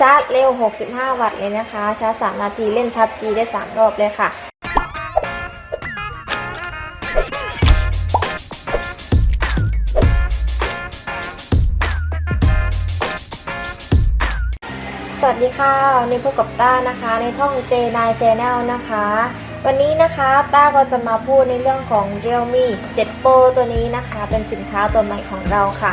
ชาร์จเร็ว 65 วัตต์เลยนะคะ ชาร์จ 3 นาทีเล่นพับจีได้ 3 รอบเลยค่ะ สวัสดีค่ะวันนี้พบกับต้านะคะ ในท่อง J9 Channel นะคะ วันนี้นะคะต้าก็จะมาพูดในเรื่องของ Realme 7 Pro ตัวนี้นะคะ เป็นสินค้าตัวใหม่ของเราค่ะ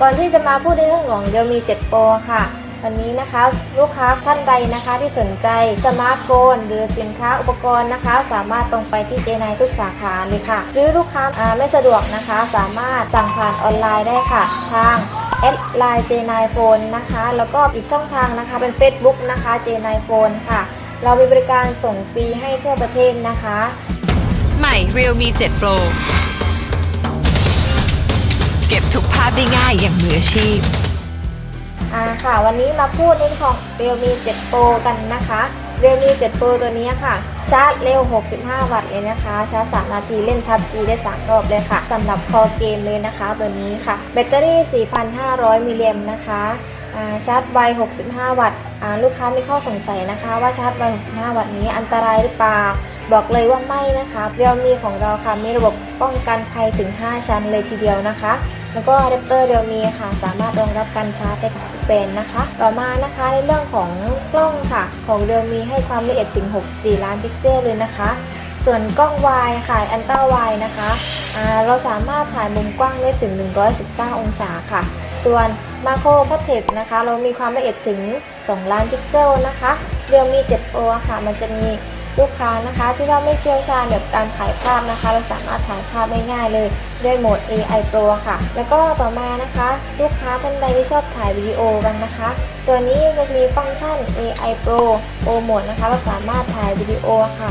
ก่อนที่จะมาพูดในเรื่องของ Realme 7 Pro ค่ะ วันนี้นะคะลูกค้าท่านใดนะคะที่สนใจสมาร์ทโฟนหรือสินค้าอุปกรณ์นะคะ สามารถตรงไปที่เจไนทุกสาขาเลยค่ะ หรือลูกค้าไม่สะดวกนะคะ สามารถสั่งผ่านออนไลน์ได้ค่ะ ทางแอดไลน์เจไนโฟนนะคะ แล้วก็อีกช่องทางนะคะเป็น Facebook นะคะเจไนโฟนค่ะ เรามีบริการส่งฟรีให้ทั่วประเทศนะคะ ใหม่ Realme 7 Pro เก็บทุกภาพได้ง่ายอย่างมืออาชีพ อ่าค่ะ วันนี้มาพูดในเรื่องของ Realme 7 Pro กันนะคะเรียวมี7 Pro ตัวนี้ค่ะ ชาร์จเร็ว 65 วัตต์เลยนะคะ ชาร์จ 3 นาที เล่นพับจีได้ 3 รอบเลยค่ะสำหรับคอเกมเลยนะคะ ตัวนี้ค่ะ แบตเตอรี่ 4,500 มิลลิแอมป์นะคะ ชาร์จไว 65 วัตต์ลูกค้ามีข้อสงสัยนะคะ ว่าชาร์จไว 65 วัตต์นี้อันตรายหรือเปล่า บอกเลยว่าไม่นะคะ Realme ของเราค่ะ มีระบบป้องกันภัยถึง 5 ชั้นเลยทีเดียวนะคะ แล้วก็อะแดปเตอร์เรียวมีค่ะ สามารถรองรับการชาร์จได้ทุกแบรนด์นะคะ ต่อมานะคะในเรื่องของกล้องค่ะ ของเรียวมีให้ความละเอียดถึง 64 ล้านพิกเซลเลยนะคะ ส่วนกล้องวายค่ะอันต้าวายนะคะ เราสามารถถ่ายมุมกว้างได้ถึง 119 องศาค่ะ ส่วน มาโครพัทเทคนะคะ เรามีความละเอียดถึง 2 ล้านพิกเซลนะคะเรียวมี7 Pro ค่ะ มันจะมีลูกค้านะคะ ที่ว่าไม่เชี่ยวชาญแบบการถ่ายภาพนะคะ เราสามารถถ่ายภาพได้ง่ายเลยด้วยโหมด AI Pro ค่ะ แล้วก็ต่อมานะคะ ลูกค้าท่านใดที่ชอบถ่ายวิดีโอกันนะคะ ตัวนี้ก็จะมีฟังก์ชัน AI Pro O Mode นะคะ เราสามารถถ่ายวิดีโอค่ะ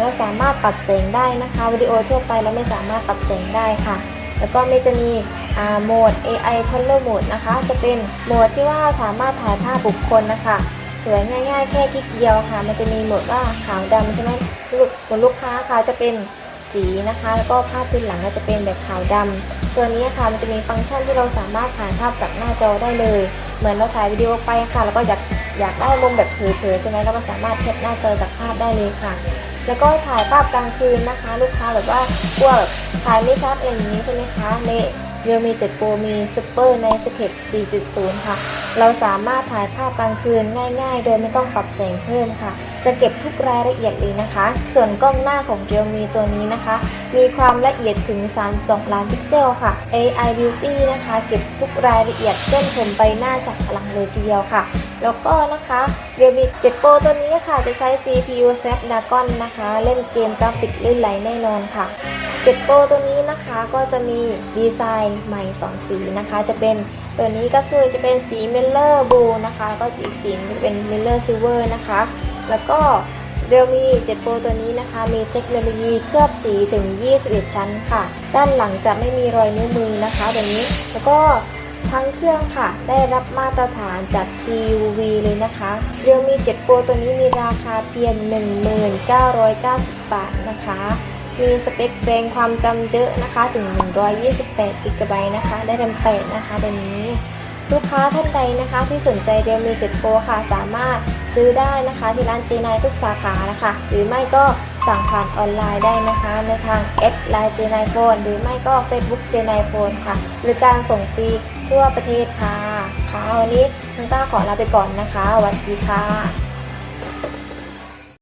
เราสามารถปรับแสงได้นะคะวิดีโอทั่วไปเราไม่สามารถปรับแสงได้ค่ะ แล้วก็ไม่จะมี โหมด AI Color Mode นะคะ จะเป็นโหมดที่ว่าสามารถถ่ายภาพบุคคลนะคะสวยง่ายๆ แค่คลิกเดียวค่ะ มันจะมีโหมดว่าขาวดำใช่ไหมลูกบนลูกค้าค่ะจะเป็นสีนะคะ แล้วก็ภาพพื้นหลังก็จะเป็นแบบขาวดำตัวนี้ค่ะมันจะมีฟังก์ชันที่เราสามารถถ่ายภาพจากหน้าจอได้เลย เหมือนเราถ่ายวิดีโอไปค่ะ แล้วก็อยากอยากได้มุมแบบเผยๆใช่ไหมเราก็สามารถแคปหน้าจอจากภาพได้เลยค่ะ แล้วก็ถ่ายภาพกลางคืนนะคะ ลูกค้าแบบว่ากลัวแบบถ่ายไม่ชัดอะไรอย่างนี้ใช่ไหมคะใน เรียวมี7 Pro มีซูเปอร์ในสเก็ต4.0 ค่ะ เราสามารถถ่ายภาพกลางคืนง่าย ๆ โดยไม่ต้องปรับแสงเพิ่มค่ะจะเก็บทุกรายละเอียดเลยนะคะ ส่วนกล้องหน้าของเรียวมีตัวนี้นะคะ มีความละเอียดถึง 32 ล้านพิกเซลค่ะ AI Beauty นะคะ เก็บทุกรายละเอียดเส้นผมใบหน้าสักหลังเลยทีเดียวค่ะ แล้วก็นะคะเรียวมี7 Pro ตัวนี้ค่ะ จะใช้ CPU Snapdragon นะคะ เล่นเกมกราฟิกลื่นไหลแน่นอนค่ะ7 Pro ตัวนี้นะคะก็จะมีดีไซน์ใหม่ 2 สีนะคะ จะเป็นตัวนี้ก็คือจะเป็นสีเมลเลอร์บูนะคะ ก็อีกสีจะเป็นเมลเลอร์ซิลเวอร์นะคะ แล้วก็เรียวมี7 Pro ตัวนี้นะคะ มีเทคโนโลยีเคลือบสีถึง 21 ชั้นค่ะ ด้านหลังจะไม่มีรอยนิ้วมือนะคะตัวนี้ แล้วก็ทั้งเครื่องค่ะ ได้รับมาตรฐานจาก TUV เลยนะคะ เรียวมี7 Pro ตัวนี้มีราคาเพียง 1990 บาทนะคะ มีสเปคแรงความจำเยอะนะคะ ถึง 128กิกะไบต์นะคะ ได้เต็มแปดนะคะตัวนี้ ลูกค้าท่านใดนะคะที่สนใจเรียลมี7 Pro ค่ะ สามารถซื้อได้นะคะที่ร้านจีนายทุกสาขานะคะ หรือไม่ก็สั่งผ่านออนไลน์ได้นะคะ ในทางแอดไลน์จีนายโฟนหรือไม่ก็ Facebook เจนายโฟนค่ะ หรือการส่งฟรีทั่วประเทศค่ะ ค่ะวันนี้น้งต้าขอลาไปก่อนนะคะสวัสดีค่ะ